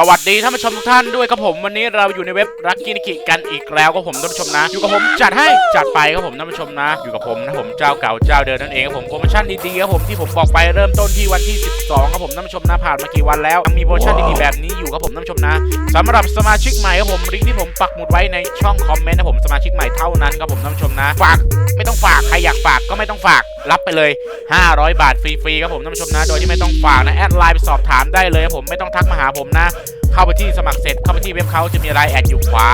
สวัสดีท่านผู้ชมทุกท่านด้วยครับผมวันนี้เราอยู่ในเว็บรักกินิกิกันอีกแล้วครับผมท่านผู้ชมนะ อยู่กับผมจัดให้จัดไปครับผมท่านผู้ชมนะ อยู่กับผมนะผมเจ้าเก่าเจ้าเดิมนั่นเองครับผมโปรโมชั่นดีๆครับผมที่ผมบอกไปเริ่มต้นที่วันที่ 12ครับผมท่านผู้ชมนะผ่านมากี่วันแล้วยังมีโปรโมชั่นดีๆแบบนี้อยู่ครับผมท่านผู้ชมนะสำหรับสมาชิกใหม่ครับผมลิงก์ที่ผมปักหมุดไว้ในช่องคอมเมนต์นะผมสมาชิกใหม่เท่านั้นครับผมท่านผู้ชมนะ ฝากไม่ต้องฝากใครอยากฝากก็ไม่ต้องฝาก รับไปเลย 500 บาทฟรีๆครับผมท่านผู้ชมนะ โดยที่ไม่ต้องฝากนะ แอดไลน์ไปสอบถามได้เลยครับผมไม่ต้องทักมาหาผมนะ เข้าไปที่สมัครเสร็จเข้าไปที่เว็บเขาจะมีไลน์แอดอยู่ขวา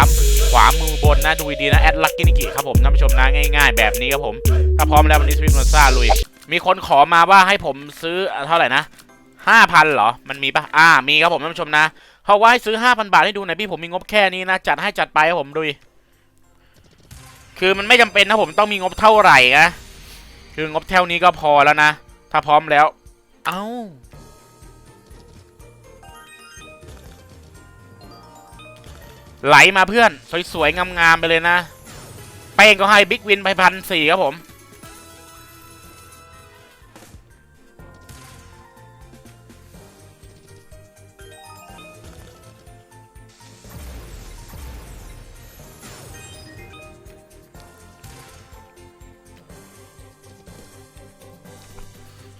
ขวามือบนนะดูดีนะแอดลักกินิกิครับผมท่านผู้ชมนะง่าย ๆ แบบนี้ครับผมถ้าพร้อมแล้ววันนี้สวิมโนซ่าลุยมีคนขอมาว่าให้ผมซื้อเท่าไหร่นะห้าพันเหรอ มันมีปะอ่า มีครับผมท่านผู้ชมนะเขาว่าให้ซื้อห้าพันบาทให้ดูหน่อยพี่ผมมีงบแค่นี้นะ จัดให้จัดไปครับผมดุยคือมันไม่จำเป็นนะผมต้องมีงบเท่าไหร่นะ คืองบเท่านี้ก็พอแล้วนะ ถ้าพร้อมแล้ว เอ้าไหลมาเพื่อน สวยๆงามๆไปเลยนะ เป้งก็ให้บิ๊กวินไปพันสี่ครับผม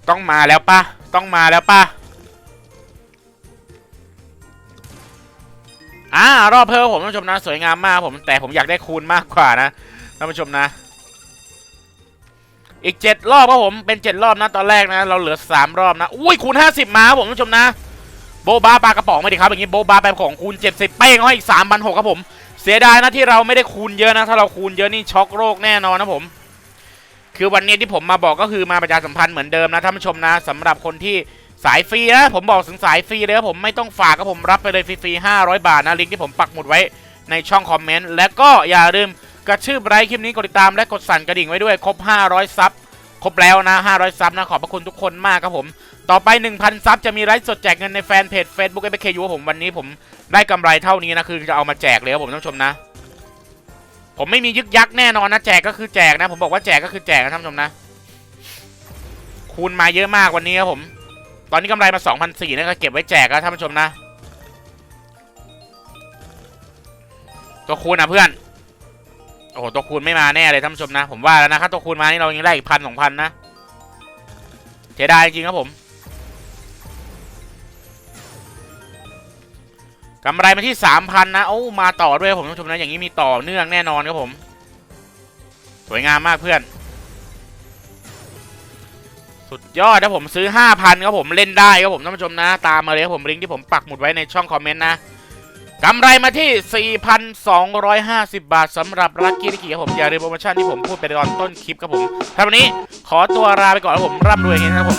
ต้องมาแล้วปะต้องมาแล้วปะอ่ารอบเพิ่มผมท่านผู้ชมนะสวยงามมากผมแต่ผมอยากได้คูณมากกว่านะท่านผู้ชมนะ อีกเจ็ดรอบครับผมเป็นเจ็ดรอบนะตอนแรกนะ เราเหลือสามรอบนะอุ้ยคูณห้าสิบมาครับผมท่านผู้ชมนะโบบาปลากระป๋องไม่ดีครับอย่างนี้โบบาไปของคูณเจ็ดสิบเป้งเขาให้อีกสามพันหกครับผม เสียดายนะที่เราไม่ได้คูณเยอะนะ ถ้าเราคูณเยอะนี่ช็อกโรคแน่นอนนะผม คือวันนี้ที่ผมมาบอกก็คือมาประชาสัมพันธ์เหมือนเดิมนะท่านผู้ชมนะสำหรับคนที่สายฟรีนะผมบอกถึงสายฟรีเลยผมไม่ต้องฝากก็ผมรับไปเลยฟรีๆ500 บาทนะลิงก์ที่ผมปักหมุดไว้ในช่องคอมเมนต์และก็อย่าลืมกระชื่อไลค์คลิปนี้กดติดตามและกดสั่นกระดิ่งไว้ด้วยครบ 500 ซับครบแล้วนะ 500 ซับนะขอบพระคุณทุกคนมากครับผม ต่อไป 1,000 ซับจะมีไลฟ์สดแจกเงินในแฟนเพจ Facebook f k u ผมวันนี้ผมได้กำไรเท่านี้นะคือจะเอามาแจกเลยครับผมท่านผู้ชมนะ ผมไม่มียึกยักแน่นอนนะแจกก็คือแจกนะ ผมบอกว่าแจกก็คือแจกนะท่านผู้ชมนะ คูณมาเยอะมากวันนี้ครับผม ตอนนี้กำไรมา2,004นะก็เก็บไว้แจกแล้วท่านผู้ชมนะ ตัวคูณนะเพื่อน โอ้โหตัวคูณไม่มาแน่เลยท่านผู้ชมนะ ผมว่าแล้วนะถ้าตัวคูณมานี่เรายังได้อีกพันสองพันนะเสียดายจริงครับผม กำไรมาที่สามพันนะโอ้มาต่อด้วยผมท่านผู้ชมนะอย่างนี้มีต่อเนื่องแน่นอนครับผม สวยงามมากเพื่อน สุดยอดนะผมซื้อ5,000ครับผมเล่นได้ครับผมท่านผู้ชมนะ ตามมาเลยครับผมลิงก์ที่ผมปักหมุดไว้ในช่องคอมเมนต์นะกำไรมาที่ 4,250 บาทสำหรับรักกี้นิกิครับผม อย่าลืมโปรโมชั่นที่ผมพูดไปตอนต้นคลิปครับผมถ้าวันนี้ขอตัวลาไปก่อนครับผม ร่ำรวยเฮงนะครับผม